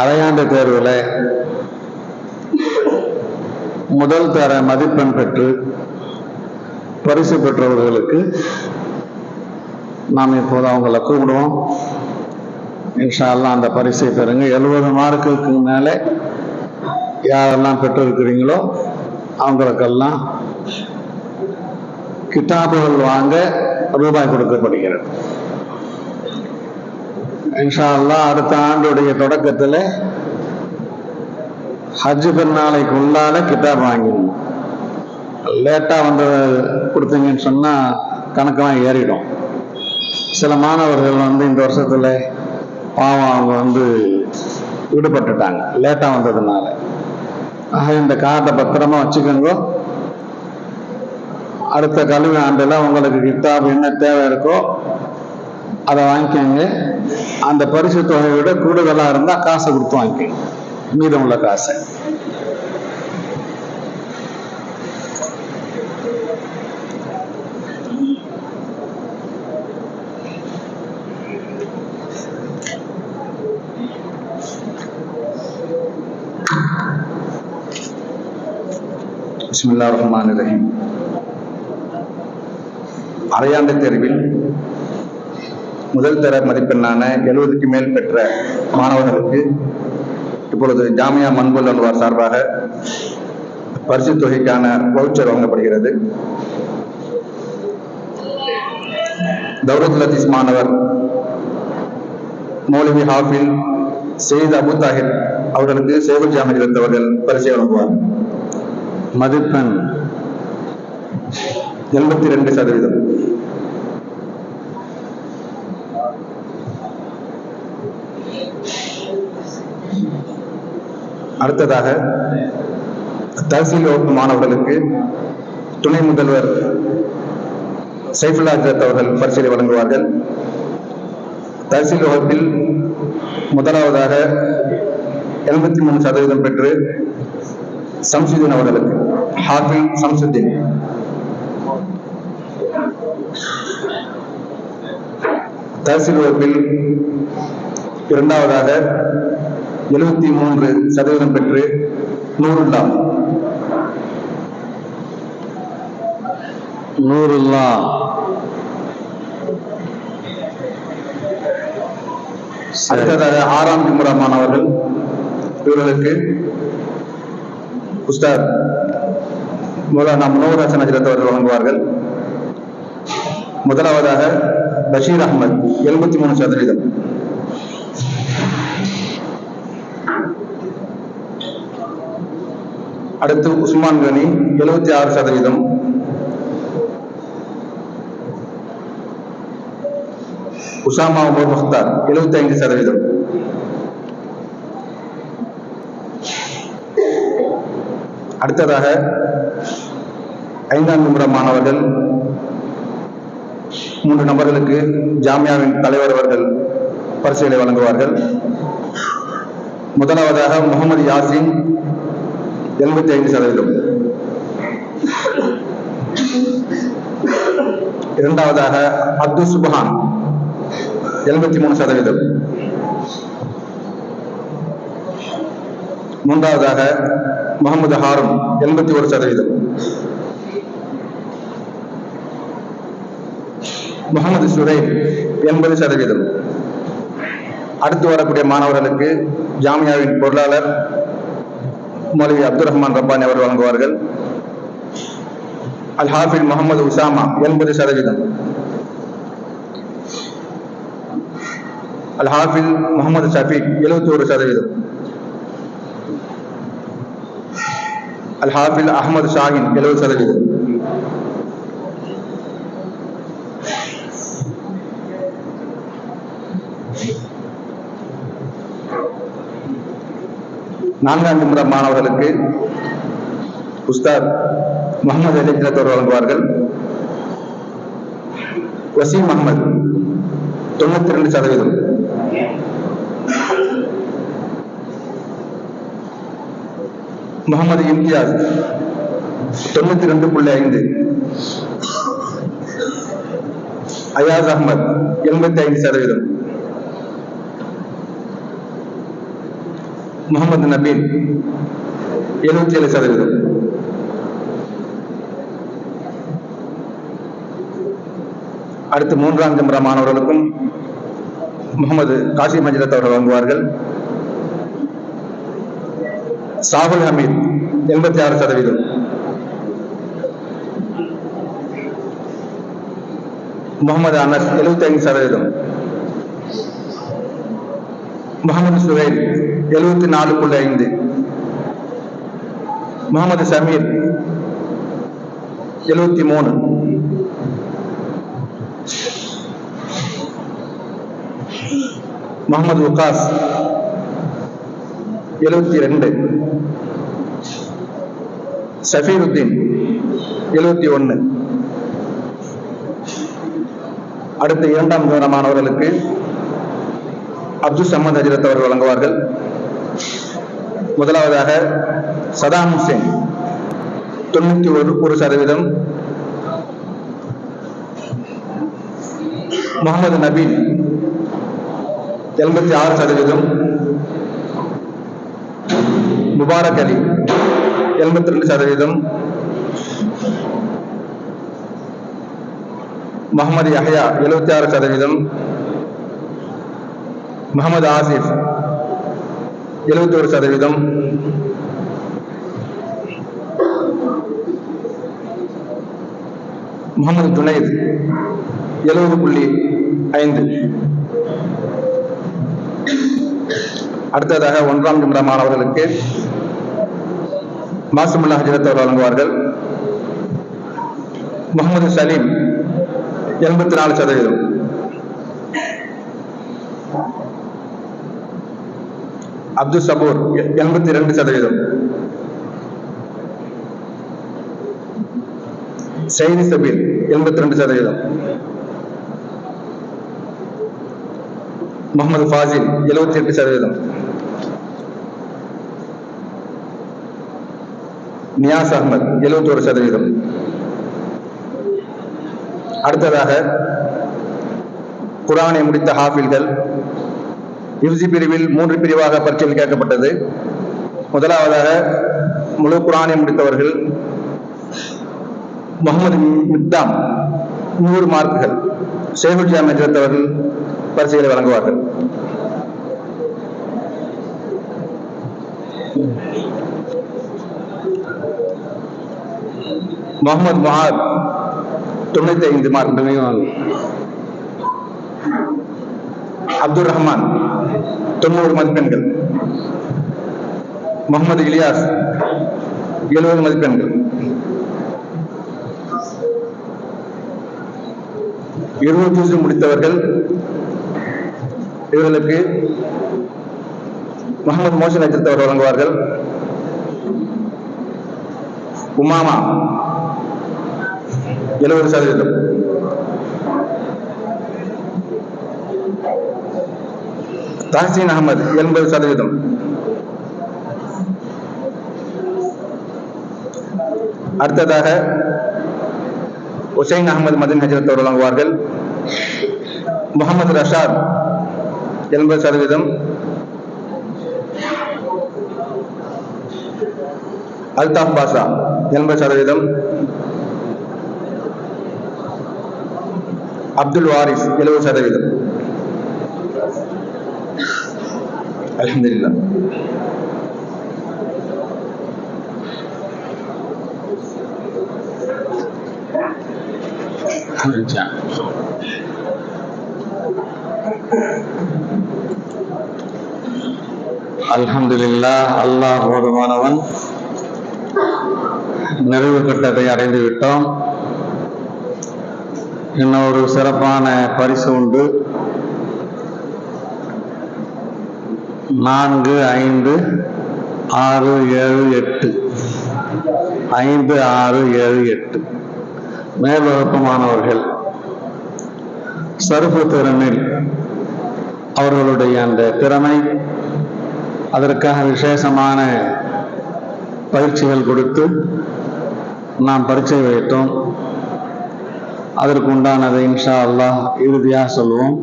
அரையாண்டு தேர்வில் முதல் தர மதிப்பெண் பெற்று பரிசு பெற்றவர்களுக்கு நாம் இப்போது அவங்கள கூப்பிடுவோம். இன்ஷால்லாம் அந்த பரிசை பெறுங்க. எழுபது மார்க்குக்கு மேலே யாரெல்லாம் பெற்றிருக்கிறீங்களோ அவங்களுக்கெல்லாம் கிட்டாபுகள் வாங்க ரூபாய் கொடுக்கப்படுகிறது. இன்ஷா அடுத்த ஆண்டுடைய தொடக்கத்தில் ஹஜ் பெருநாளைக்கு உள்ளால கிட்டாப் வாங்கிடணும் லேட்டாக வந்து கொடுத்தீங்கன்னு சொன்னால் கணக்கெல்லாம் ஏறிடும். சில மாணவர்கள் வந்து இந்த வருஷத்தில் பாவம் அவங்க வந்து விடுபட்டுட்டாங்க லேட்டாக வந்ததுனால. ஆக இந்த கார்டை பத்திரமா வச்சுக்கோங்க. அடுத்த கல்வி ஆண்டில் உங்களுக்கு கிட்டாப் என்ன தேவை இருக்கோ அதை வாங்கிக்கோங்க. அந்த பரிசு தொகையை விட கூடுதலாக இருந்தால் காசை கொடுத்து வாங்கிக்கோங்க. உள்ள காசை. பிஸ்மில்லா ரஹ்மான் ரஹீம். அரையாண்டு தேர்வில் முதல் தர மதிப்பெண்ணான எழுபதுக்கு மேல் பெற்ற மாணவர்களுக்கு இப்பொழுது ஜாமியா மன்புல் அல்வார் சார்பாக பரிசு தொகைக்கான வவுச்சர் வழங்கப்படுகிறது. தௌரத் லத்தீஸ் மாணவர் மௌலவி ஹாஃபில் செய்த் அபு தாஹிர் அவர்களுக்கு சேவல் ஜாமியில் இருந்தவர்கள் பரிசை வழங்குவார். மதிப்பெண் எண்பத்தி ரெண்டு சதவீதம். அடுத்ததாக தஹசீல் வகுப்பு மாணவர்களுக்கு துணை முதல்வர் சைஃபுல்லா ஜத் அவர்கள் பரிசீலனை வழங்குவார்கள். தஹசீல் வகுப்பில் முதலாவதாக எண்பத்தி மூணு சதவீதம் பெற்று சம்சுதீன் அவர்களுக்கு ஹாபி சம்சுதீன். தஹசீல் வகுப்பில் இரண்டாவதாக எழுபத்தி மூன்று சதவீதம் பெற்று நூறுல்லா நூறுல்லா அடுத்ததாக ஆறாம் திமுறா மாணவர்கள் இவர்களுக்கு உஸ்தாத் மௌலானா முனவராசன் அஜரத் அவர்கள் வழங்குவார்கள். முதலாவதாக பஷீர் அகமது எழுபத்தி மூணு சதவீதம். அடுத்து உஸ்மான் கனி எழுபத்தி ஆறு சதவீதம். உசாமா உமர் முக்தார் எழுபத்தி ஐந்து சதவீதம். அடுத்ததாக ஐந்தாம் நிமிட மாணவர்கள் மூன்று நபர்களுக்கு ஜாமியாவின் தலைவர் அவர்கள் பரிசுகளை வழங்குவார்கள். முதலாவதாக முகமது யாசின் எண்பத்தி ஐந்து சதவீதம். இரண்டாவதாக அப்து சுபஹான் எழுபத்தி மூணு சதவீதம். மூன்றாவதாக முகமது ஹாரும் எண்பத்தி ஒரு சதவீதம். முகமது சுரேப் எண்பது சதவீதம். அடுத்து வரக்கூடிய மாணவர்களுக்கு ஜாமியாவின் பொருளாளர் மௌலவி அப்துல் ரஹ்மான் ரப்பானி அவர் வழங்குவார்கள். அல் ஹாஃபில் முகமது உசாமா எண்பது சதவீதம். அல் ஹாஃபில் முகமது ஷபீக் எழுபத்தி ஒரு சதவீதம். அல் ஹாஃபில் அகமது ஷாஹின் எழுபது சதவீதம். நான்காம் நிமிட மாணவர்களுக்கு உஸ்தாத் முகமது அலி ஜிலத்தோர் வழங்குவார்கள். வசீம் அகமது தொண்ணூத்தி ரெண்டு சதவீதம். முகமது இம்தியாஸ் தொண்ணூத்தி ரெண்டு புள்ளி ஐந்து. அயாஸ் அகமது எண்பத்தி ஐந்து சதவீதம். முகமது நபீன் எழுபத்தி ஏழு சதவீதம். அடுத்து மூன்றாம் ஜம்பரா மாணவர்களுக்கும் முகமது காசி மஜிரத் அவர்கள் வழங்குவார்கள். சாகுல் ஹமீத் எண்பத்தி ஆறு சதவீதம். முகமது அனஸ் எழுபத்தி ஐந்து சதவீதம். முகமது சுஹைல் எழுபத்தி நாலு புள்ளி ஐந்து. முகமது சமீர் எழுபத்தி மூணு. முகமது உகாஸ் எழுபத்தி ரெண்டு. சஃபீருத்தீன் எழுபத்தி ஒன்று. அடுத்த இரண்டாம் மாணவர்களுக்கு அப்துல் சமத் அஜிரத் அவர்கள் வழங்குவார்கள். முதலாவதாக சதாம் ஹுசேன். தொண்ணூத்தி ஒரு ஒரு சதவீதம். முகமது நபீன். எண்பத்தி ஆறு சதவீதம். முபாரக் அலி. எண்பத்தி ரெண்டு சதவீதம். முகமது யஹயா எழுபத்தி ஆறு சதவீதம். முகமது ஆசிஃப் எழுபத்தி ஒரு சதவீதம். முகமது துணைத் எழுபது புள்ளி ஐந்து. அடுத்ததாக ஒன்றாம் நிமிட மாணவர்களுக்கு மாசமுல்லா ஹஜரத் அவர் வழங்குவார்கள். முகமது சலீம் எண்பத்தி நாலு சதவீதம். அப்துல் சபூர் எண்பத்தி ரெண்டு சதவீதம். சைனி சபீர் எண்பத்தி ரெண்டு சதவீதம். முகமது ஃபாசில் எழுபத்தி எட்டு சதவீதம். நியாஸ் அகமது எழுபத்தி ஒரு சதவீதம். அடுத்ததாக குரானை முடித்த ஹாஃபில்கள் இறுதி பிரிவில் மூன்று பிரிவாக பரீட்சையில் கேட்கப்பட்டது. முதலாவதாக முழு குரானை முடித்தவர்கள் முகமது மிக்தாம் நூறு மார்க்குகள் ஷேகுல் ஜாம் பரிசுகளை வழங்குவார்கள். முகமது முஹாத் தொண்ணூத்தி ஐந்து மார்க் அப்துல் ரஹ்மான். தொண்ணூறு மதிப்பெண்கள். முகமது இலியாஸ் எழுபது மதிப்பெண்கள். இருபது ஜூஸ் முடித்தவர்கள். இவர்களுக்கு முகமது மோசன் அஜித் வழங்குவார்கள். உமாமா எழுபது சதவீதம். தஹசீன் அகமது எண்பது சதவீதம். அடுத்ததாக உசைன் அகமது மதின் ஹஜரத் அவர் வழங்குவார்கள் முகமது ரஷாத் எண்பது சதவீதம். அல்தாப் பாஷா எண்பது சதவீதம். அப்துல் வாரிஸ் எழுபது சதவீதம். அல்ஹம்துலில்லாஹ் அல்ஹம்துலில்லாஹ் அல்லாஹ் போதுமானவன். நிறைவு கட்டத்தை அடைந்து விட்டோம் இன்னும் ஒரு சிறப்பான பரிசு உண்டு. நான்கு ஐந்து ஆறு ஏழு எட்டு. ஐந்து ஆறு ஏழு எட்டு. மேல்வகுப்பு மாணவர்கள் சருப்பு திறனில் அவர்களுடைய அந்த திறமை அதற்காக விசேஷமான பயிற்சிகள் கொடுத்து நாம் பரீட்சை வைத்தோம். அதற்கு உண்டானதை இன்ஷா அல்லாஹ் இறுதியாக சொல்லுவோம்.